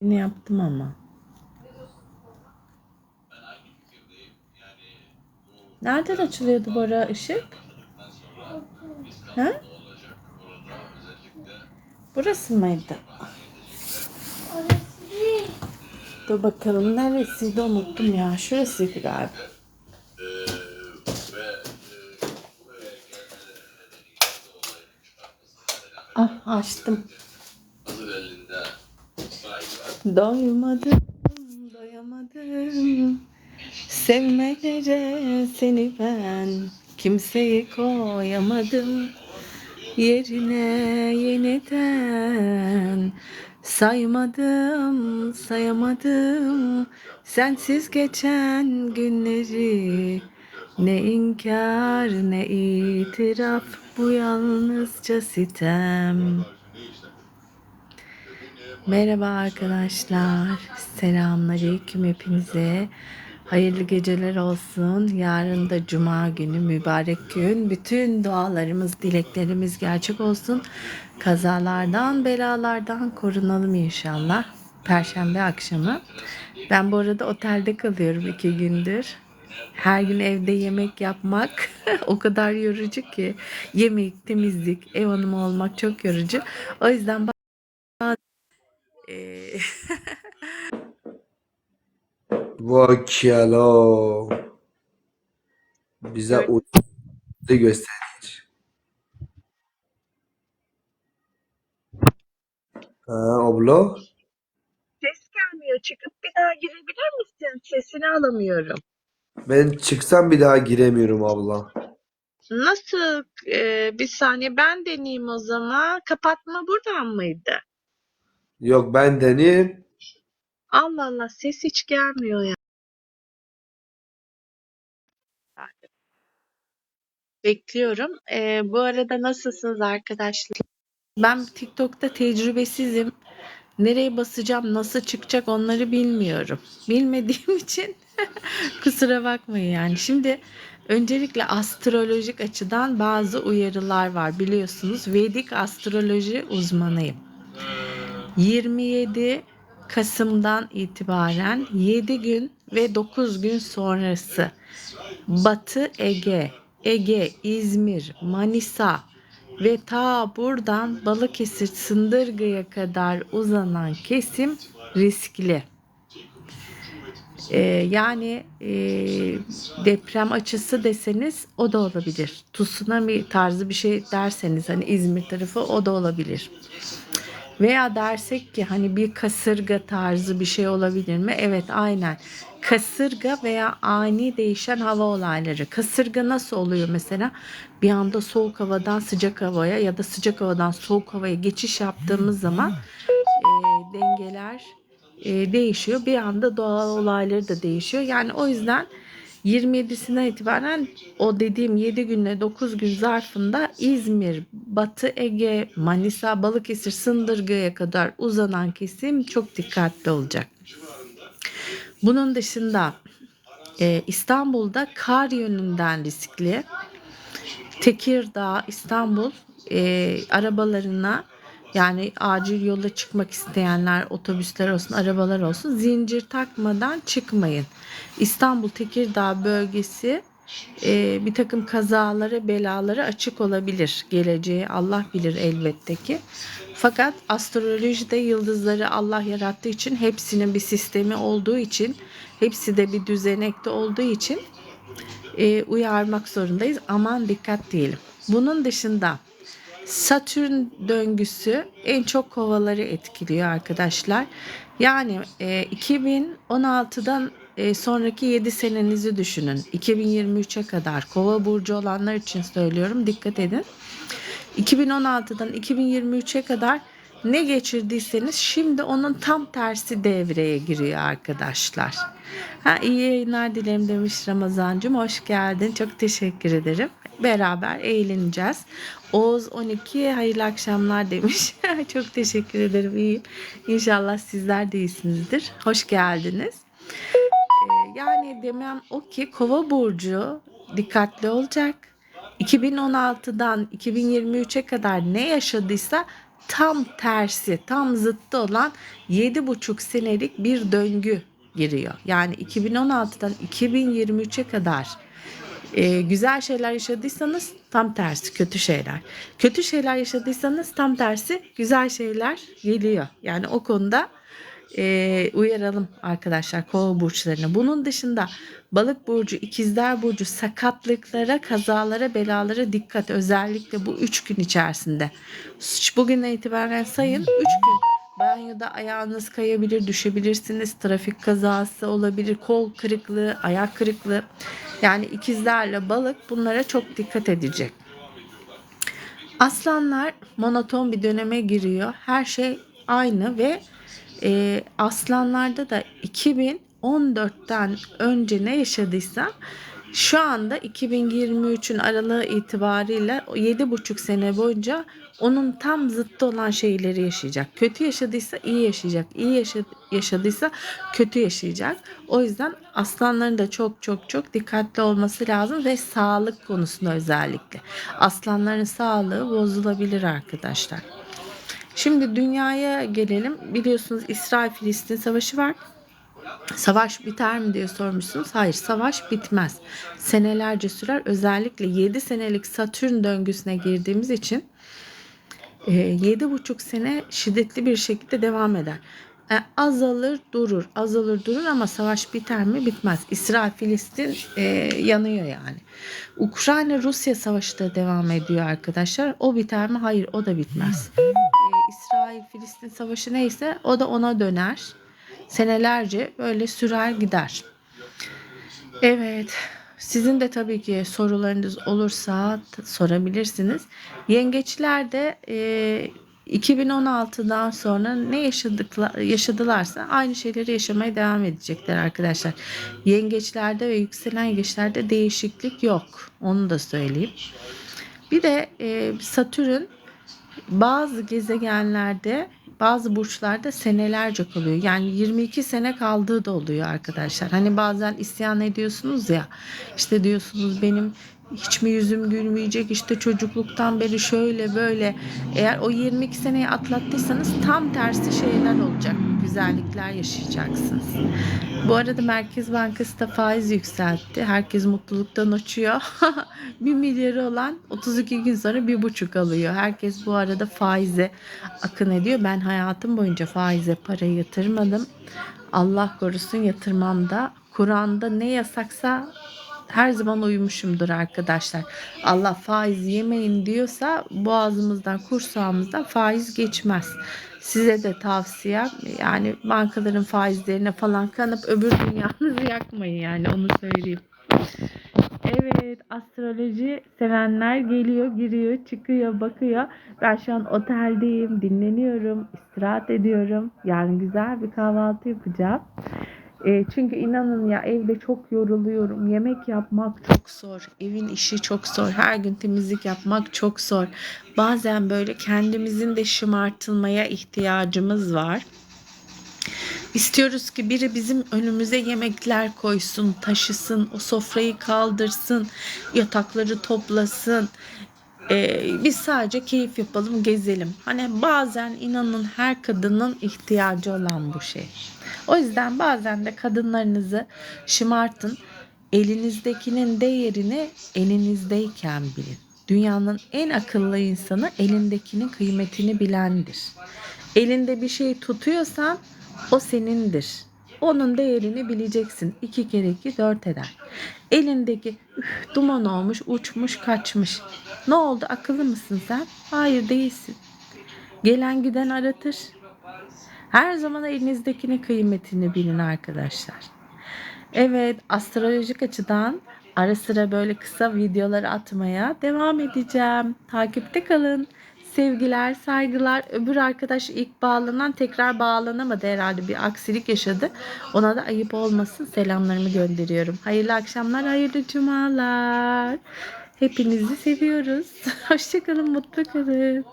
Ne yaptım ama. Nereden açılıyordu Bora ışık? Ha? Burası mıydı? Dur bakalım neresiydi unuttum ya. Şurasıydı galiba. Ah açtım. Doymadım, doyamadım. Sevmelere seni ben kimseyi koyamadım. Yerine yeniden saymadım, sayamadım. Sensiz geçen günleri ne inkar ne itiraf bu yalnızca sitem. Merhaba arkadaşlar. Selamünaleyküm hepinize. Hayırlı geceler olsun. Yarın da cuma günü mübarek gün. Bütün dualarımız, dileklerimiz gerçek olsun. Kazalardan, belalardan korunalım inşallah. Perşembe akşamı. Ben bu arada otelde kalıyorum iki gündür. Her gün evde yemek yapmak o kadar yorucu ki. Yemek, temizlik, ev hanımı olmak çok yorucu. O yüzden Vakalo. Bize Evet. uydu gösterir. Ha, abla. Ses gelmiyor. Çıkıp bir daha girebilir misin? Sesini alamıyorum. Ben çıksam bir daha giremiyorum abla. Nasıl? Ee, bir saniye ben deneyeyim o zaman. Kapatma buradan mıydı? Yok ben deneyim. Allah Allah ses hiç gelmiyor ya. Bekliyorum. Ee, bu arada nasılsınız arkadaşlar? Ben TikTok'ta tecrübesizim. Nereye basacağım, nasıl çıkacak onları bilmiyorum. Bilmediğim için kusura bakmayın yani. Şimdi öncelikle astrolojik açıdan bazı uyarılar var. Biliyorsunuz Vedik astroloji uzmanıyım. 27 Kasım'dan itibaren 7 gün ve 9 gün sonrası Batı Ege, Ege, İzmir, Manisa ve ta buradan Balıkesir Sındırgı'ya kadar uzanan kesim riskli. Ee, yani e, deprem açısı deseniz o da olabilir. Tsunami tarzı bir şey derseniz hani İzmir tarafı o da olabilir. Veya dersek ki hani bir kasırga tarzı bir şey olabilir mi? Evet aynen. Kasırga veya ani değişen hava olayları. Kasırga nasıl oluyor mesela? Bir anda soğuk havadan sıcak havaya ya da sıcak havadan soğuk havaya geçiş yaptığımız zaman e, dengeler e, değişiyor. Bir anda doğal olayları da değişiyor. Yani o yüzden 27'sinden itibaren o dediğim 7 günle 9 gün zarfında İzmir, Batı Ege, Manisa, Balıkesir, Sındırgı'ya kadar uzanan kesim çok dikkatli olacak. Bunun dışında e, İstanbul'da kar yönünden riskli. Tekirdağ, İstanbul e, arabalarına yani acil yola çıkmak isteyenler otobüsler olsun arabalar olsun zincir takmadan çıkmayın. İstanbul Tekirdağ bölgesi e, bir takım kazalara belalara açık olabilir. Geleceği Allah bilir elbette ki. Fakat astrolojide yıldızları Allah yarattığı için hepsinin bir sistemi olduğu için hepsi de bir düzenekte olduğu için e, uyarmak zorundayız. Aman dikkat diyelim. Bunun dışında Satürn döngüsü en çok kovaları etkiliyor arkadaşlar. Yani e, 2016'dan e, sonraki 7 senenizi düşünün. 2023'e kadar kova burcu olanlar için söylüyorum. Dikkat edin. 2016'dan 2023'e kadar ne geçirdiyseniz şimdi onun tam tersi devreye giriyor arkadaşlar. Ha, iyi yayınlar dilerim demiş Ramazancım. Hoş geldin. Çok teşekkür ederim. Beraber eğleneceğiz. Oğuz 12 hayırlı akşamlar demiş. Çok teşekkür ederim. İyiyim. İnşallah sizler de iyisinizdir. Hoş geldiniz. Ee, yani demem o ki kova burcu dikkatli olacak. 2016'dan 2023'e kadar ne yaşadıysa tam tersi, tam zıttı olan 7,5 senelik bir döngü giriyor. Yani 2016'dan 2023'e kadar e, güzel şeyler yaşadıysanız tam tersi kötü şeyler. Kötü şeyler yaşadıysanız tam tersi güzel şeyler geliyor. Yani o konuda e, uyaralım arkadaşlar kova burçlarını. Bunun dışında balık burcu, ikizler burcu sakatlıklara, kazalara, belalara dikkat. Özellikle bu üç gün içerisinde. Bugünden itibaren sayın üç gün. Banyoda ayağınız kayabilir, düşebilirsiniz. Trafik kazası olabilir, kol kırıklığı, ayak kırıklığı. Yani ikizlerle balık bunlara çok dikkat edecek. Aslanlar monoton bir döneme giriyor. Her şey aynı ve e, aslanlarda da 2014'ten önce ne yaşadıysa şu anda 2023'ün aralığı itibariyle 7,5 sene boyunca onun tam zıttı olan şeyleri yaşayacak. Kötü yaşadıysa iyi yaşayacak. İyi yaşa- yaşadıysa kötü yaşayacak. O yüzden aslanların da çok çok çok dikkatli olması lazım ve sağlık konusunda özellikle. Aslanların sağlığı bozulabilir arkadaşlar. Şimdi dünyaya gelelim. Biliyorsunuz İsrail-Filistin savaşı var. Savaş biter mi diye sormuşsunuz. Hayır savaş bitmez. Senelerce sürer. Özellikle 7 senelik Satürn döngüsüne girdiğimiz için yedi buçuk sene şiddetli bir şekilde devam eder. E, azalır durur, azalır durur ama savaş biter mi? Bitmez. İsrail Filistin e, yanıyor yani. Ukrayna Rusya savaşı da devam ediyor arkadaşlar. O biter mi? Hayır, o da bitmez. E, İsrail Filistin savaşı neyse o da ona döner. Senelerce böyle sürer gider. Evet. Sizin de tabii ki sorularınız olursa sorabilirsiniz. Yengeçler de e, 2016'dan sonra ne yaşadıkla, yaşadılarsa aynı şeyleri yaşamaya devam edecekler arkadaşlar. Yengeçlerde ve yükselen yengeçlerde değişiklik yok. Onu da söyleyeyim. Bir de e, Satürn bazı gezegenlerde bazı burçlarda senelerce kalıyor. Yani 22 sene kaldığı da oluyor arkadaşlar. Hani bazen isyan ediyorsunuz ya işte diyorsunuz benim hiç mi yüzüm gülmeyecek işte çocukluktan beri şöyle böyle. Eğer o 22 seneyi atlattıysanız tam tersi şeyler olacak. Güzellikler yaşayacaksınız. Bu arada Merkez Bankası da faiz yükseltti. Herkes mutluluktan uçuyor. 1 milyarı olan 32 gün sonra bir buçuk alıyor. Herkes bu arada faize akın ediyor. Ben hayatım boyunca faize para yatırmadım. Allah korusun yatırmam da. Kur'an'da ne yasaksa her zaman uymuşumdur arkadaşlar. Allah faiz yemeyin diyorsa boğazımızdan kursağımızdan faiz geçmez. Size de tavsiyem yani bankaların faizlerine falan kanıp öbür dünyanızı yakmayın yani onu söyleyeyim. Evet astroloji sevenler geliyor giriyor çıkıyor bakıyor. Ben şu an oteldeyim dinleniyorum istirahat ediyorum. Yani güzel bir kahvaltı yapacağım. E, çünkü inanın ya evde çok yoruluyorum. Yemek yapmak çok zor. Evin işi çok zor. Her gün temizlik yapmak çok zor. Bazen böyle kendimizin de şımartılmaya ihtiyacımız var. İstiyoruz ki biri bizim önümüze yemekler koysun, taşısın, o sofrayı kaldırsın, yatakları toplasın. Ee, biz sadece keyif yapalım, gezelim. Hani bazen inanın her kadının ihtiyacı olan bu şey. O yüzden bazen de kadınlarınızı şımartın. Elinizdekinin değerini elinizdeyken bilin. Dünyanın en akıllı insanı elindekinin kıymetini bilendir. Elinde bir şey tutuyorsan o senindir. Onun değerini bileceksin. İki kere iki dört eder. Elindeki üf, duman olmuş, uçmuş, kaçmış. Ne oldu? Akıllı mısın sen? Hayır değilsin. Gelen giden aratır. Her zaman elinizdekinin kıymetini bilin arkadaşlar. Evet, astrolojik açıdan ara sıra böyle kısa videolar atmaya devam edeceğim. Takipte kalın. Sevgiler, saygılar. Öbür arkadaş ilk bağlanan tekrar bağlanamadı herhalde. Bir aksilik yaşadı. Ona da ayıp olmasın. Selamlarımı gönderiyorum. Hayırlı akşamlar, hayırlı cumalar. Hepinizi seviyoruz. Hoşçakalın, mutlu kalın.